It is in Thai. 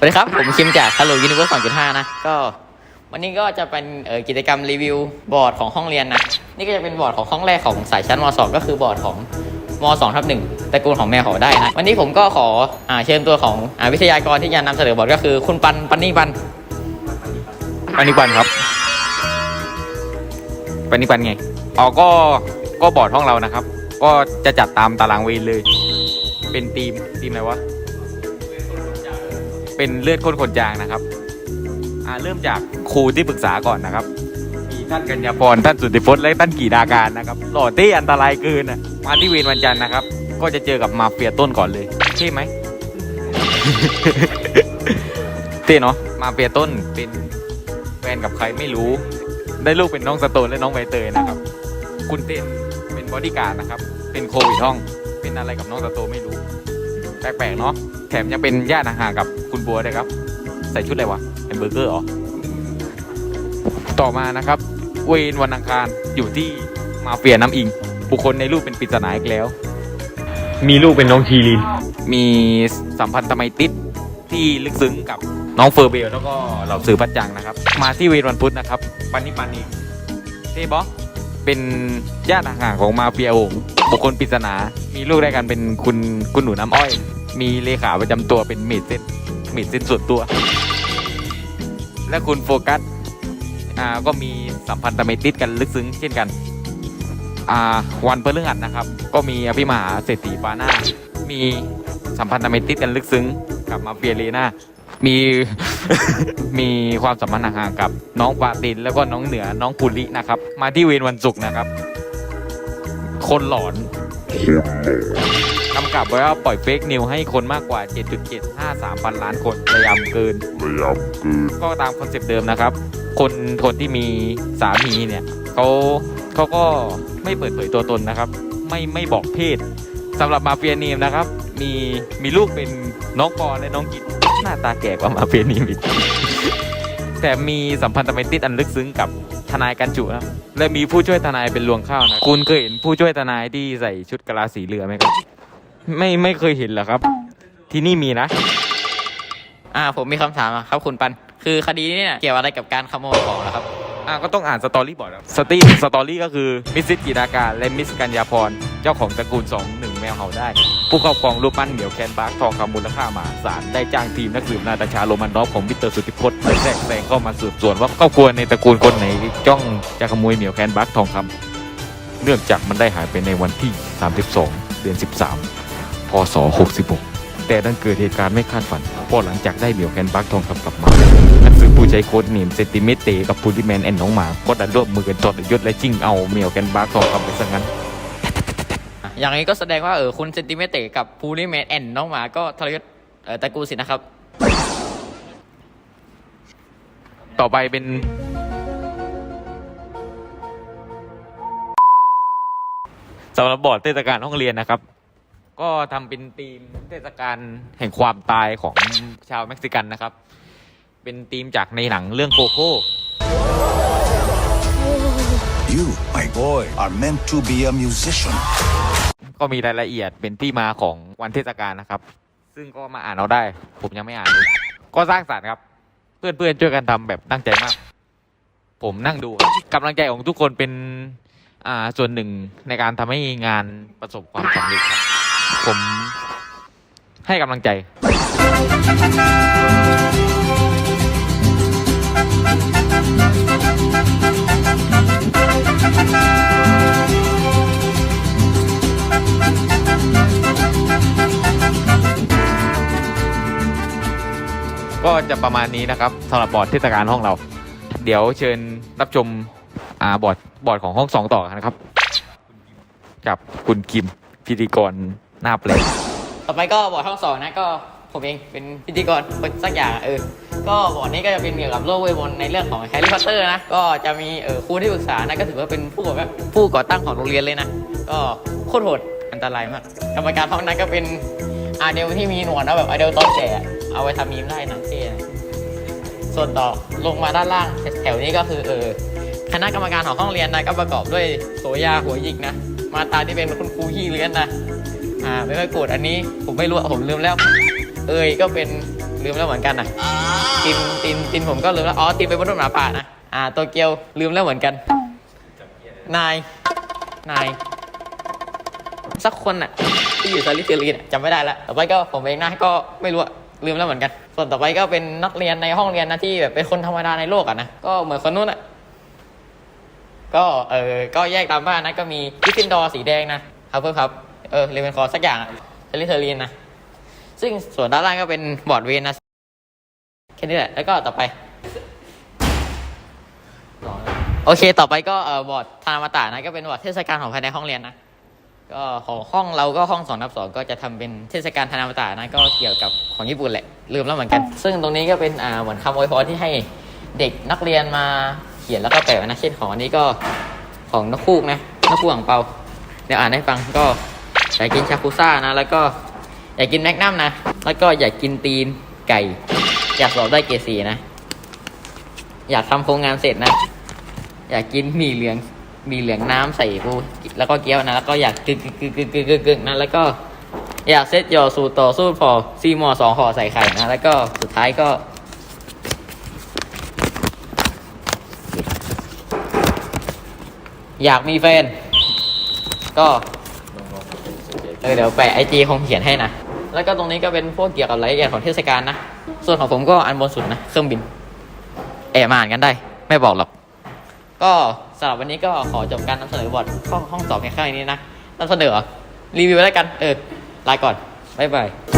สวัสดีครับ ผมคิมจาก Hello Universe 2.5 นะ ก็วันนี้ก็จะเป็นกิจกรรมรีวิวบอร์ดของห้องเรียนนะ นี่ก็จะเป็นบอร์ดของห้องแรกของสายชั้นม .2 ก็คือบอร์ดของม .2 ทับหนึ่งตระกูลของแมวเขาได้นะ วันนี้ผมก็ขออเชิญตัวของอวิทยากรที่จะนำเสนอบอร์ดก็คือคุณปันปันนี่ปันปานิปันครับปานิปันไงอ๋อก็ก็บอร์ดห้องเรานะครับ ก็จะจัดตามตารางเวรเลย เป็นทีมทีมอะไรวะ เป็นเลือดข้นขนจางนะครับอ่าเริ่มจากครูที่ปรึกษาก่อนนะครับ มีท่านกัญญาพรท่านสุทธิพจน์และท่านกีดาการนะครับหล่อเต้อันตรายเกินอะมาที่เวรวันจันทร์นะครับ ก็จะเจอกับมาเฟียต้นก่อนเลยเท่ไหมเท่เนาะมาเฟียต้นเป็นแฟนกับใครไม่รู้ ได้ลูกเป็นน้องสโตนและน้องใบเตยนะครับ คุณเต้นเป็นบอดี้การ์ดนะครับ เป็นโควิดห้อง เป็นอะไรกับน้องสโตนไม่รู้ แปลกๆเนาะ แถมยังเป็นญาติห่างๆกับคุณบัวด้วยครับ ใส่ชุดอะไรวะเป็นเบอร์เกอร์เหรอ ต่อมานะครับ เวนวันอังคารอยู่ที่มาเฟียน้ำอิง บุคคลในรูปเป็นปริศนาอีกแล้ว มีลูกเป็นน้องทีลิน มีสัมพันธไมตริดที่ลึกซึ้งกับน้องเฟอร์เบลแล้วก็เหล่าสื่อพัดจังนะครับ มาที่เวรวันพุธนะครับปันนิปันอีกเทบอเป็นญาติห่างๆของมาเฟียโองบุคคลปริศนา มีลูกด้วยกันเป็นคุณคุณหนูน้ำอ้อย มีเลขาประจำตัวเป็นเมดเซนเมดเซนส่วนตัว และคุณโฟกัสอ่าก็มีสัมพันธไมตริดกันลึกซึ้งเช่นกันอ่าวันพฤหัสนะครับ ก็มีอภิมหาเศรษฐีฟาน่ามีสัมพันธไมตริดกันลึกซึ้งกับมาเฟียเลน่ามีมีความสัมพันธ์ห่างกับน้องปาตินแล้วก็น้องเหนือน้องปุรินะครับ มาที่เวรวันศุกร์นะครับ คนหลอน กำกับไว้ว่าปล่อยเฟกนิวให้คนมากกว่า 7.753พันล้านคนพยายามเกินก็ตามคอนเซปต์เดิมนะครับ คนคนที่มีสามีเนี่ยเขาเขาก็ไม่เปิดเผยตัวตนนะครับ ไม่ไม่บอกเพศสำหรับมาเฟียนีมนะครับ มีมีลูกเป็นน้องปอและน้องกิจหน้าตาแก่กว่ามาเฟียนีมอีกแต่มีสัมพันธไมตริดอันลึกซึ้งกับทนายกันจุนะและมีผู้ช่วยทนายเป็นลวงข้าวนะ คุณเคยเห็นผู้ช่วยทนายที่ใส่ชุดกะลาสีเรือไหมครับ ไม่ไม่เคยเห็นเหรอครับ ที่นี่มีนะ อ่าผมมีคำถามอะครับคุณปัน คือคดีนี้เนี่ยเกี่ยวอะไรกับการขโมยของเหรอครับ อะก็ต้องอ่านสตอรี่บอร์ดครับสตีสตอรี่ก็คือมิสซิสกีดาการและมิสกัญญาพร เจ้าของตระกูล 2 1 แมวเห่าได้ ผู้ครอบครองรูปปั้นเหมียวแคนบาร์กทองคำมูลค่ามหาศาลได้จ้างทีมนักสืบนาตาชาโรมันดอฟของมิสเตอร์สุทธิพจน์ไปแทรกแซงเข้ามาสืบสวนว่าครอบครัวในตระกูลคนไหนจ้องจะขโมยเหมียวแคนบาร์กทองคำเนื่องจากมันได้หายไปในวันที่ 32 เดือน 13 พศ 66 แต่ดันเกิดเหตุการณ์ไม่คาดฝันเพราะหลังจากได้เหมียวแคนบาร์กทองคำกลับมานักสืบผู้ใช้โค้ดเนมเซนติเมตเตกับพูลิแมนแอนน้องหมา ก็ดันร่วมมือกันทอดยศและจิ้งเอาเหมียวแคนบาร์กทองคำไปซะงั้นอย่างนี้ก็แสดงว่าเออคุณเซนติเมเตกับพูลิเมนแอนน้องหมาก็ทรยศเอ่อตระกูลสินะครับ ต่อไปเป็นสำหรับบอร์ดเทศกาลห้องเรียนนะครับ ก็ทำเป็นธีมเทศกาลแห่งความตายของชาวเม็กซิกันนะครับ เป็นธีมจากในหนังเรื่องโกโก้ You, my boy, are meant to be a musician. ก็มีรายละเอียดเป็นที่มาของวันเทศกาลนะครับ ซึ่งก็มาอ่านเอาได้ ผมยังไม่อ่านเลยก็สร้างสรรค์ครับ เพื่อนๆช่วยกันทำแบบตั้งใจมาก ผมนั่งดูกำลังใจของทุกคนเป็นอ่าส่วนหนึ่งในการทำให้งานประสบความสำเร็จครับ ผมให้กำลังใจ ก็จะประมาณนี้นะครับสำหรับบอร์ดเทศกาลห้องเรา เดี๋ยวเชิญรับชมอาบอร์ดบอร์ดของห้องสองต่อกันนะครับ กับคุณกิมพิธีกร หน้าแปลกต่อไปก็บอร์ดห้องสองนะก็ผมเองเป็นพิธีกรคนสักอย่างเออ ก็บอร์ดนี้ก็จะเป็นเกี่ยวกับโลกเวทมนต์ในเรื่องของแฮร์รี่พอตเตอร์นะ ก็จะมีเออครูที่ปรึกษานะก็ถือว่าเป็นผู้ก่อผู้ก่อตั้งของโรงเรียนเลยนะ ก็โคตรโหดอันตรายมากกรรมการห้องนั้นก็เป็นอาเดลที่มีหนวดนะแบบอาเดลตอนแก่เอาไว้ทำมีมได้หนังเท่ส่วนต่อลงมาด้านล่างแถวนี้ก็คือเออคณะกรรมการของห้องเรียนนะก็ประกอบด้วยโสยาหัวหยิกนะ มาตาที่เป็นคุณครูขี้เลื้อนนะ อ่าไม่ค่อยโกรธอันนี้ผมไม่รู้อะผมลืมแล้ว เอยก็เป็นลืมแล้วเหมือนกันนะตินตินตินผมก็ลืมแล้วอ๋อตินเป็นมนุษย์หมาป่านะอ่าโตเกียวลืมแล้วเหมือนกัน นาย นาย สักคนน่ะที่อยู่ซาลิเซรีนอะจำไม่ได้ละต่อไปก็ผมเองนะก็ไม่รู้อะลืมแล้วเหมือนกัน ส่วนต่อไปก็เป็นนักเรียนในห้องเรียนนะที่แบบเป็นคนธรรมดาในโลกอะนะก็เหมือนคนนู้นอะก็เออก็แยกตามบ้านนะก็มีกิฟฟินดอร์สีแดงนะ ครับเพื่อนครับ เออเรเวนคอร์สักอย่างเอลิเทอรีนนะ ซึ่งส่วนด้านล่างก็เป็นบอร์ดเวนนะ แค่นี้แหละ แล้วก็ต่อไปโอเค ต่อไปก็เออบอร์ดทานามาตะนะ ก็เป็นบอร์ดเทศกาลของภายในห้องเรียนนะ ก็ของห้องเราก็ห้องสองนับสองก็จะทำเป็นเทศกาลทานามาตะนะ ก็เกี่ยวกับของญี่ปุ่นแหละ ลืมแล้วเหมือนกัน ซึ่งตรงนี้ก็เป็นอ่าเหมือนคำอวยพรที่ให้เด็กนักเรียนมาเขียนแล้วก็แปะนะ เช่นของอันนี้ก็ของนกคูกนะนกคูกของเปา เดี๋ยวอ่านให้ฟังก็ อยากกินชาคุซ่านะ แล้วก็อยากกินแมกนัมนะ แล้วก็อยากกินตีนไก่ อยากสอบได้เกรดสีนะ อยากทำโครงงานเสร็จนะ อยากกินหมี่เหลืองหมี่เหลืองน้ำใส่ปูแล้วก็เกี๊ยวนะ แล้วก็อยากกึกกึกกึกกึกกึกกึกกึกนะ แล้วก็อยากเซตยอสูตรต่อสู้พอซีมอสองห่อใส่ไข่นะ แล้วก็สุดท้ายก็อยากมีแฟน ก็ เออเดี๋ยวแปะไอจีคงเขียนให้นะ แล้วก็ตรงนี้ก็เป็นพวกเกี่ยวกับรายละเอียดของเทศกาลนะ ส่วนของผมก็อันบนสุดนะเครื่องบินแอบมาอ่านกันได้ ไม่บอกหรอก ก็สำหรับวันนี้ก็ขอจบการนำเสนอบอร์ดห้องห้องสอบแค่แค่นี้นะนำเสนอรอรีวิวแล้วกัน เออลาก่อนบ๊ายบาย